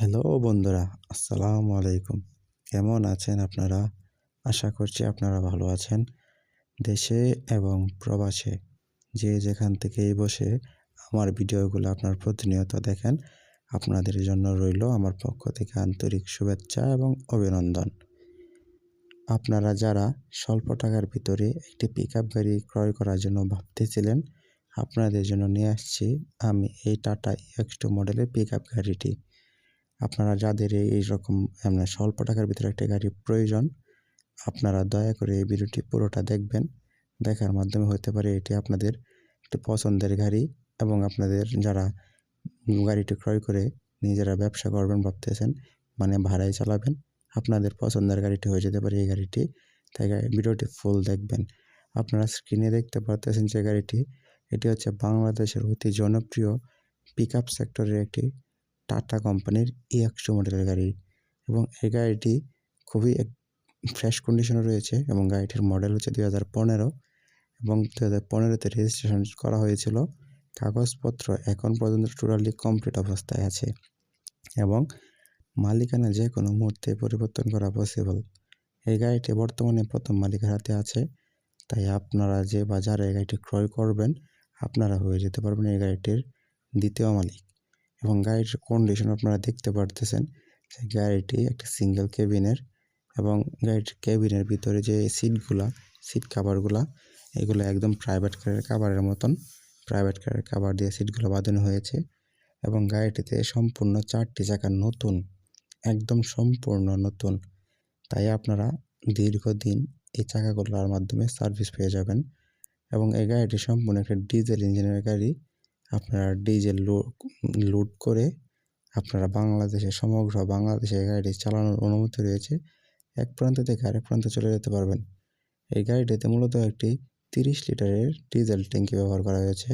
Hello বন্ধুরা, আসসালামু আলাইকুম। কেমন আছেন আপনারা? আশা করছি আপনারা ভালো আছেন। দেশে এবং প্রবাসে যে যেখান থেকেই বসে আমার ভিডিওগুলো আপনার প্রতিনিয়ত দেখেন, আপনাদের জন্য রইল আমার পক্ষ থেকে আন্তরিক শুভেচ্ছা এবং অভিনন্দন। আপনারা যারা স্বল্প টাকার ভিতরে একটি পিক গাড়ি ক্রয় করার জন্য ভাবতেছিলেন, আপনাদের জন্য নিয়ে আসছি আমি এই টাটা এক্স টু মডেলের পিক গাড়িটি। আপনারা যাদের এই রকম মানে স্বল্প টাকার ভিতরে একটা গাড়ি প্রয়োজন, আপনারা দয়া করে এই ভিডিওটি পুরোটা দেখবেন। দেখার মাধ্যমে হতে পারে এটি আপনাদের একটি পছন্দের গাড়ি এবং আপনাদের যারা গাড়িটি ক্রয় করে নিজেরা ব্যবসা করবেন ভাবতেছেন মানে ভাড়ায় চালাবেন, আপনাদের পছন্দের গাড়িটি হয়ে যেতে পারে এই গাড়িটি। তাই ভিডিওটি ফুল দেখবেন। আপনারা স্ক্রিনে দেখতে পারতেছেন যে গাড়িটি, এটি হচ্ছে বাংলাদেশের অতি জনপ্রিয় পিক আপ সেক্টরের একটি টাটা কোম্পানির ই একশো মডেলের গাড়ি। এবং এই গাড়িটি খুবই এক ফ্রেশ কন্ডিশনে রয়েছে এবং গাড়িটির মডেল হচ্ছে দুই হাজার পনেরো এবং দু হাজার পনেরোতে রেজিস্ট্রেশন করা হয়েছিল। কাগজপত্র এখন পর্যন্ত টোটালি কমপ্লিট অবস্থায় আছে এবং মালিকানা যে কোনো মুহূর্তে পরিবর্তন করা পসিবল এই গাড়িটি বর্তমানে প্রথম মালিকের হাতে আছে। তাই আপনারা যে বাজারে এই গাড়িটি ক্রয় করবেন, আপনারা হয়ে যেতে পারবেন এই গাড়িটির দ্বিতীয় মালিক। এবং গাড়ির কন্ডিশন আপনারা দেখতে পারতেছেন। যে গাড়িটি একটা সিঙ্গেল কেবিনের এবং গাড়ির কেবিনের ভিতরে যে সিটগুলা সিট কাভারগুলা এগুলো একদম প্রাইভেট কারের কাভারের মতন। প্রাইভেট কারের কাভার দিয়ে সিটগুলো বাঁধানো হয়েছে এবং গাড়িটিতে সম্পূর্ণ চারটি চাকা নতুন, একদম সম্পূর্ণ নতুন। তাই আপনারা দীর্ঘদিন এই চাকাগুলোর মাধ্যমে সার্ভিস পেয়ে যাবেন এবং এই গাড়িটি সম্পূর্ণ একটা ডিজেল ইঞ্জিনের গাড়ি। আপনারা ডিজেল লোড করে আপনারা বাংলাদেশে সমগ্র বাংলাদেশে গাড়িটি চালানোর অনুমতি রয়েছে। এক প্রান্ত থেকে আরেক প্রান্তে চলে যেতে পারবেন। এই গাড়িটিতে মূলত একটি তিরিশ লিটারের ডিজেল ট্যাঙ্কি ব্যবহার করা হয়েছে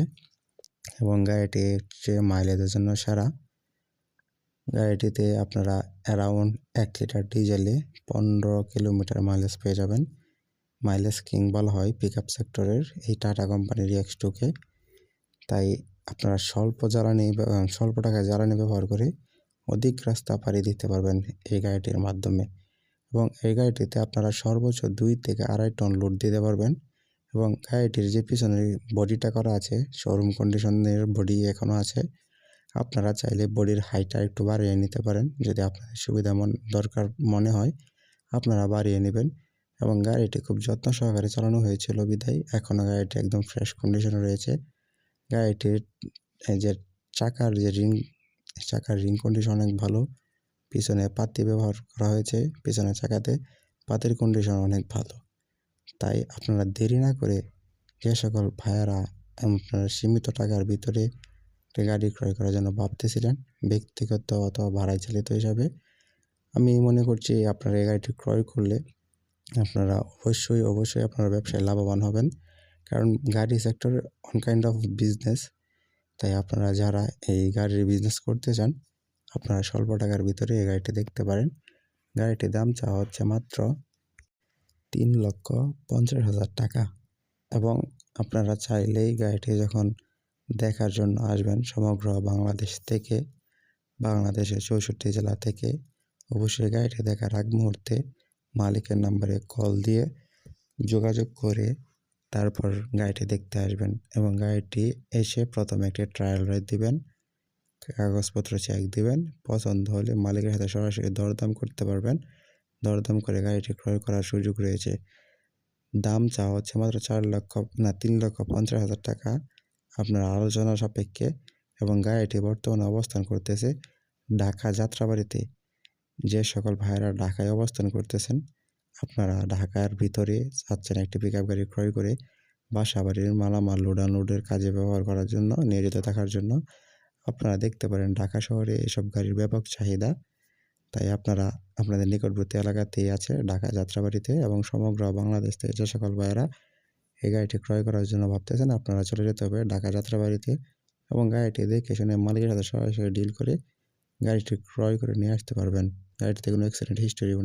এবং গাড়িটি হচ্ছে মাইলেজের জন্য সারা, গাড়িটিতে আপনারা অ্যারাউন্ড এক লিটার ডিজেলে পনেরো কিলোমিটার মাইলেজ পেয়ে যাবেন। মাইলেজ কিং বলা হয় পিক আপ সেক্টরের এই টাটা কোম্পানির এক্স টুকে তাই আপনারা স্বল্প জ্বালানি স্বল্প টাকায় জ্বালানি ব্যবহার করে অধিক রাস্তা পাড়ি দিতে পারবেন এই গাড়িটির মাধ্যমে। এবং এই গাড়িটিতে আপনারা সর্বোচ্চ দুই থেকে আড়াই টন লোড দিতে পারবেন এবং গাড়িটির যে পিছনের বডিটা করা আছে, শোরুম কন্ডিশনের বডি এখনও আছে, আপনারা চাইলে বডির হাইটটা একটু বাড়িয়ে নিতে পারেন। যদি আপনাদের সুবিধা মন, দরকার মনে হয়, আপনারা বাড়িয়ে নেবেন। এবং গাড়িটি খুব যত্ন সহকারে চালানো হয়েছিল বিধায় এখনও গাড়িটি একদম ফ্রেশ কন্ডিশনে রয়েছে। গাড়িটির এই যে চাকার যে রিং চাকার রিং কন্ডিশন অনেক ভালো পিছনে পাতি ব্যবহার করা হয়েছে পিছনের চাকাতে পাতির কন্ডিশন অনেক ভালো তাই আপনারা দেরি না করে যে সকল ভাইয়ারা আপনারা সীমিত টাকার ভিতরে গাড়ি ক্রয় করার জন্য ভাবতেছিলেন ব্যক্তিগত অথবা ভাড়ায় চালিত হিসাবে আমি মনে করছি আপনারা এই গাড়িটি ক্রয় করলে আপনারা অবশ্যই অবশ্যই আপনারা ব্যবসায় লাভবান হবেন কারণ গাড়ি sector on kind of business তাই আপনারা যারা এই গাড়ির বিজনেস করতে চান, আপনারা স্বল্প টাকার ভিতরে এই গাড়িটি দেখতে পারেন। গাড়িটির দাম চাওয়া হচ্ছে মাত্র তিন লক্ষ পঞ্চাশ হাজার টাকা এবং আপনারা চাইলেই গাড়িটি যখন দেখার জন্য আসবেন সমগ্র বাংলাদেশ থেকে, বাংলাদেশের চৌষট্টি জেলা থেকে, অবশ্যই গাড়িটি দেখার আগ মুহূর্তে মালিকের নাম্বারে কল দিয়ে যোগাযোগ করে তারপর গাড়িটি দেখতে আসবেন এবং গাড়িটি এসে প্রথমে একটি ট্রায়াল রাইড দিবেন, কাগজপত্র চেক দিবেন, পছন্দ হলে মালিকের সাথে সরাসরি দরদাম করতে পারবেন। দরদাম করে গাড়িটি ক্রয় করার সুযোগ রয়েছে। দাম চাওয়া হচ্ছে মাত্র চার লক্ষ, না, তিন লক্ষ পঞ্চাশ হাজার টাকা। আপনার আলোচনা সাপেক্ষে এবং গাড়িটি বর্তমানে অবস্থান করতেছে ঢাকা যাত্রাবাড়িতে। যে সকল ভাইয়েরা ঢাকায় অবস্থান করতেছেন আপনারা ঢাকার ভিতরে চাচ্ছেন একটি পিক গাড়ি ক্রয় করে বাসা বাড়ির মালামাল লোড আনলোডের কাজে ব্যবহার করার জন্য, নিয়োজিত থাকার জন্য আপনারা দেখতে পারেন ঢাকা শহরে এসব গাড়ির ব্যাপক চাহিদা। তাই আপনারা আপনাদের নিকটবর্তী এলাকাতেই আছে ঢাকা যাত্রাবাড়িতে এবং সমগ্র বাংলাদেশ থেকে যে সকল ভাইয়েরা এই গাড়িটি ক্রয় করার জন্য ভাবতেছেন, আপনারা চলে যেতে হবে ঢাকা যাত্রাবাড়িতে এবং গাড়িটি দেখে শুনে মালিকের সাথে সরাসরি ডিল করে গাড়িটি ক্রয় করে নিয়ে আসতে পারবেন। গাড়িটিতে কোনো অ্যাক্সিডেন্ট হিস্টোরি